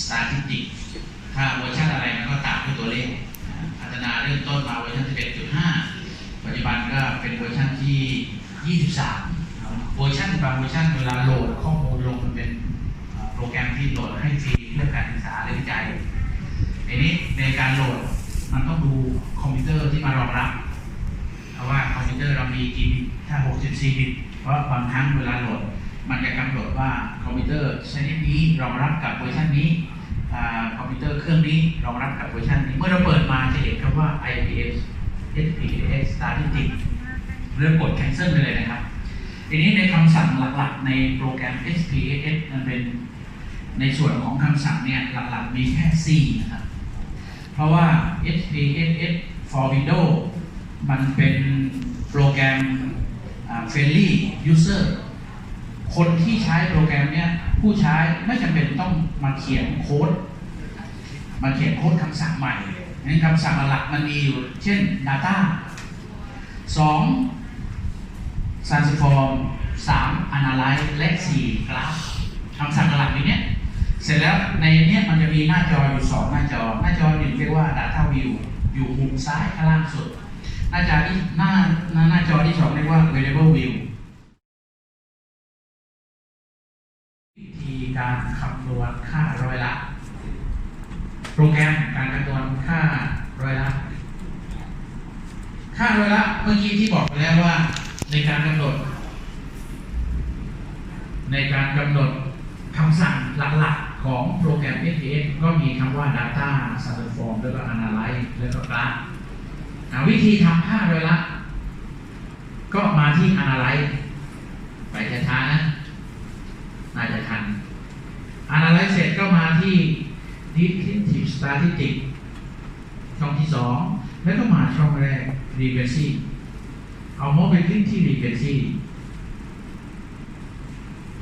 statistic ถ้าเวอร์ชันอะไรมันก็ตามด้วยตัวเลขพัฒนาเริ่มต้นมาเวอร์ชัน11.5 ปัจจุบันก็เป็นเวอร์ชันที่ 23 เวอร์ชันบางเวอร์ชันเวลาโหลดข้อมูลลงมันเป็นโปรแกรมที่โหลดให้ฟรีเพื่อการศึกษาและวิจัยทีนี้ในการโหลดมันต้องดูคอมพิวเตอร์ที่มารองรับเพราะว่าคอมพิวเตอร์เรามีกี่บิตถ้า 64 บิต เพราะบางครั้งเวลาโหลด มันจะกำหนดว่าคอมพิวเตอร์ชนิดนี้รองรับกับเวอร์ชันนี้อคอมพิวเตอร์เครื่องนี้รองรับกับเวอร์ชันนี้ เมื่อเราเปิดมาจะเห็นคำว่า IPS SPX Static เริ่มกด cancel ไปเลยนะครับ ทีนี้ในคำสั่งหลักๆ ในโปรแกรม SPX มันเป็นในส่วนของคำสั่งเนี่ยหลักๆ มีแค่4นะครับ เพราะว่า SPSS for Windows มันเป็นโปรแกรม friendly user คนที่ใช้โปรแกรมเนี้ยผู้ใช้ไม่จำเป็นต้องมาเขียนโค้ดมาเขียนโค้ดคำสั่งใหม่นั้นคำสั่งหลักมันมีอยู่ เช่น data 2 transform 3 analyze และ 4 graph คำสั่งหลักนี้เนี่ยเสร็จแล้วในเนี้ยมันจะมีหน้าจออยู่ 2 หน้าจอ หน้าจอหนึ่งเรียกว่า data view อยู่มุมซ้ายข้างล่างสุด หน้าจอที่หน้าหน้าจอที่สองเรียกว่า variable view วิธีการคำนวณค่าร้อยละ โปรแกรมการคำนวณค่าร้อยละ ค่าร้อยละเมื่อกี้ที่บอกไปแล้วว่า ในการกำหนด ในการกำหนดคำสั่งหลักๆของโปรแกรม SPS ก็มีคำว่า data transform แล้วก็ analyze แล้วก็ graph วิธีทำค่าร้อยละ ก็มาที่ analyze ไปช้าๆนะน่าจะทัน analyze เสร็จก็มาที่ descriptive statistic ช่องที่สองแล้วก็มาช่องแรก recursive เอามองไปคลิกที่ recursive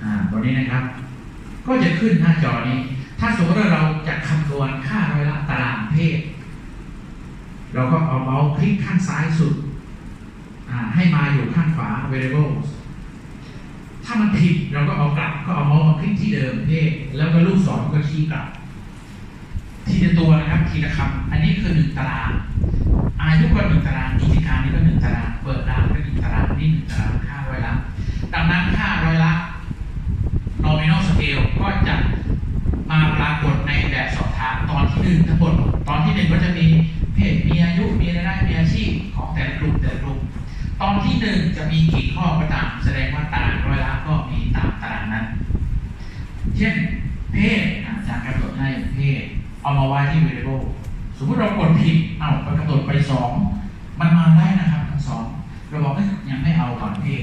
อ่าตัวนี้นะครับ ก็จะขึ้นหน้าจอนี้ ถ้าสมมติว่าเราจะคำนวณค่าร้อยละตารางเพศ เราก็เอาเมาส์คลิกข้างซ้ายสุดอ่าให้มาอยู่ข้างขวา variables ถ้ามันผิดเราก็เอากลับก็เอาเมาส์มาคลิกที่เดิมเพศ แล้วก็ลูกศรก็ชี้กลับ ทีละตัวนะครับทีละคำอันนี้คือหนึ่งตาราง อายุก็หนึ่งตารางกิจการนี้ก็หนึ่งตาราง เปิดร้านก็หนึ่งตารางนี่หนึ่งตารางค่าร้อยละดังนั้นค่าร้อยละ nominal scale ก็จะมาปรากฏในแบบสอบถามตอนที่หนึ่งทั้งหมดตอนที่หนึ่งก็จะมีเพศมีอายุมีรายได้มีอาชีพของแต่ละกลุ่มแต่ละกลุ่มตอนที่หนึ่งจะมีกี่ข้อก็ตามแสดงว่าตารางร้อยละก็มีตามตารางนั้น เช่น ไว้ที่ variable สมมติเรากดผิดเอาไปกำหนดไปสองมันมาได้นะครับทั้งสองเราบอกว่ายังไม่เอาก่อนเพศ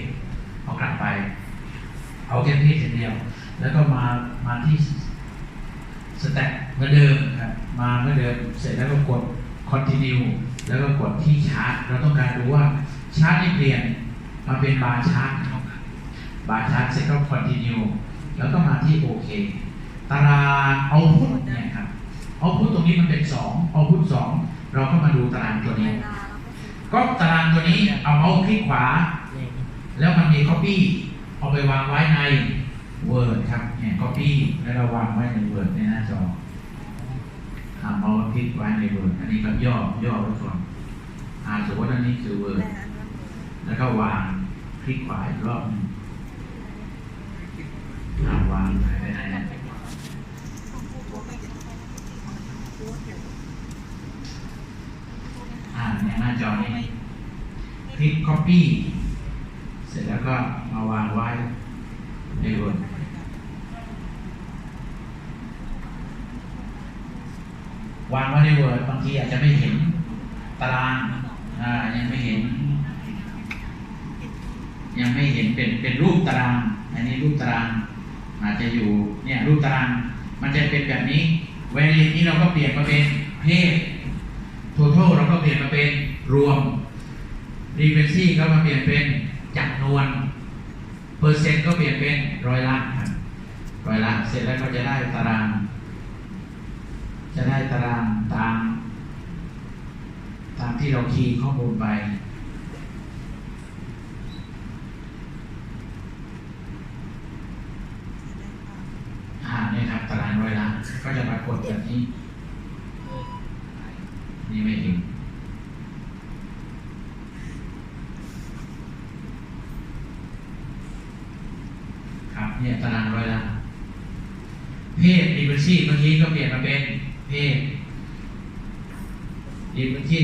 เอากลับไป เอาแค่เพศอย่เดียว แล้วก็มามาที่สแต็กเหมือนเดิมครับมาเหมือนเดิมเสร็จแล้วก็กด continue แล้วก็กดที่ชาร์ตเราต้องการดูว่าชาร์ตนี่เปลี่ยนมาเป็นบาร์ชาร์ตบาร์ชาร์ตเสร็จก็ continue แล้วก็มาที่โอเค ตารางเอาพุทเนี่ย ครับเอาพุทตรงนี้มันเป็นสองเอาพุทสองเราก็มาดูตารางตัวนี้ ก็ตารางตัวนี้เอาเมาส์คลิกขวา แล้วมันมี copy เอาไปวางไว้ใน Word ครับเนี่ย copy แล้วเราวางไว้ใน Word ในหน้าจอทำเอาคลิกไว้ใน Word อันนี้ก็ย่อย่อไว้ก่อนอ่าสมมติอันนี้คือ Word แล้วก็วางคลิกขวาอีกรอบนึงวางไว้ในไหน นะอ่าเนี่ยหน้าจอนี้คลิก copy เสร็จแล้วก็มาวางไว้ใน Word วางไว้ใน Word บางทีอาจจะไม่เห็นตารางยังไม่เห็น ยังไม่เห็นเป็นเป็นรูปตาราง อันนี้รูปตาราง อาจจะอยู่เนี่ยรูปตาราง มันจะเป็นแบบนี้เวลินี้เราก็เปลี่ยนมาเป็นเพศ total เราก็เปลี่ยนมาเป็นรวม frequency ก็มาเปลี่ยนเป็นจำนวน เปอร์เซ็นต์ก็เปลี่ยนเป็นร้อยละครับร้อยละเสร็จแล้วก็จะได้ตาราง จะได้ตารางตาม ตามที่เราคีย์ข้อมูลไปอ่าเนี่ยครับตารางร้อยละก็จะปรากฏแบบนี้ นี่ไม่เห็นครับเนี่ยตารางร้อยละเพศดีเวอร์ซี่เมื่อกี้ก็เปลี่ยนมาเป็นเพศดีเวอร์ซี่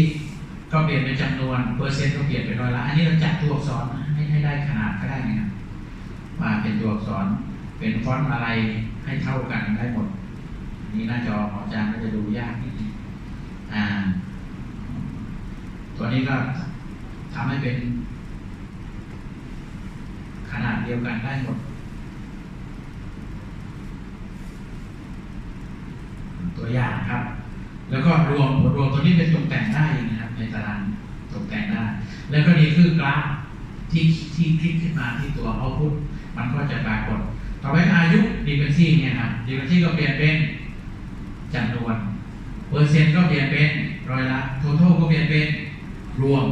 ก็เปลี่ยนเป็นจำนวนเปอร์เซ็นต์ก็เปลี่ยนเป็นร้อยละอันนี้เราจัดตัวอักษรให้ให้ได้ขนาดก็ได้นะครับมาเป็นตัวอักษร เป็นฟอนต์อะไรให้เท่ากันได้หมดนนี่หน้าจอของอาจารย์ก็จะดูยากนิดนึง อ่า ตัวนี้ก็ทำให้เป็น ขนาดเดียวกันได้หมด ตัวอย่างครับ แล้วก็รวมผลรวมตัวนี้เป็นตกแต่งได้นะครับ ในตารางตกแต่งได้ แล้วก็นี่คือกราฟที่ที่คลิกขึ้นมาที่ตัวเอาพุทมันก็จะปรากฏ ต่อไปอายุดีเฟนซี่เนี่ยครับดีเฟนซี่ก็เปลี่ยนเป็นจำนวน ซ็นต์ก็เปลี่ยนเป็นร้อยละทั้ทก็เปลี่ยนเป็นรวม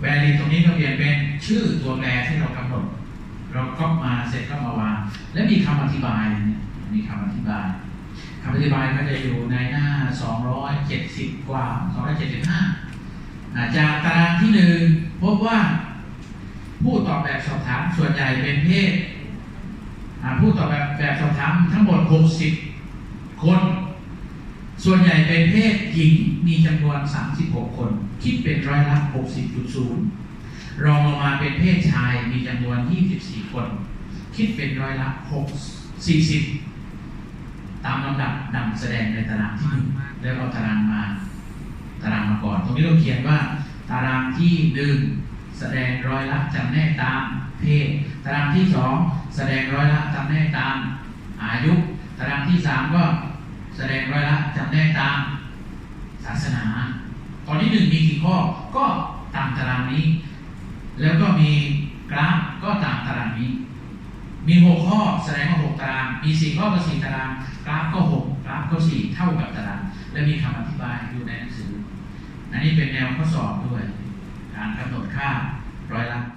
แวลีตรงนี้ก็เปลี่ยนเป็นชื่อตัวแปรที่เรากำหนด เราก็มาเสร็จก็มาวางและมีคำอธิบายมีคำอธิบายคำอธิบายก็จะอยู่ในหน้า 270 กว่า 275อ่าจากตารางที่หนึ่งพบว่า ผู้ตอบแบบสอบถามส่วนใหญ่เป็นเพศ ผู้ตอบแบบแบบสอบถามทั้งหมด 60 คน ส่วนใหญ่เป็นเพศหญิงมีจำนวน 36 คน คิดเป็นร้อยละ 60.0 รองลงมาเป็นเพศชายมีจำนวน 24 คน คิดเป็นร้อยละ6 40 ตามลำดับนำแสดงในตารางที่หนึ่งแล้วเอาตารางมาตารางมาก่อน ตรงนี้เราเขียนว่า ตารางที่หนึ่งแสดงร้อยละจำแนกตามเพศ ตารางที่สองแสดงร้อยละจำแนกตามอายุ ตารางที่สามก็ แสดงร้อยละจำแนกตามศาสนาตอนที่หนึ่งมีกี่ข้อก็ตามตารางนี้ แล้วก็มีกราฟก็ตามตารางนี้ มีหกข้อแสดงว่าหกตาราง มีสี่ข้อก็สี่ตาราง กราฟก็หกกราฟก็สี่เท่ากับตาราง และมีคำอธิบายอยู่ในหนังสืออันนี้เป็นแนวข้อสอบด้วย การกำหนดค่าร้อยละ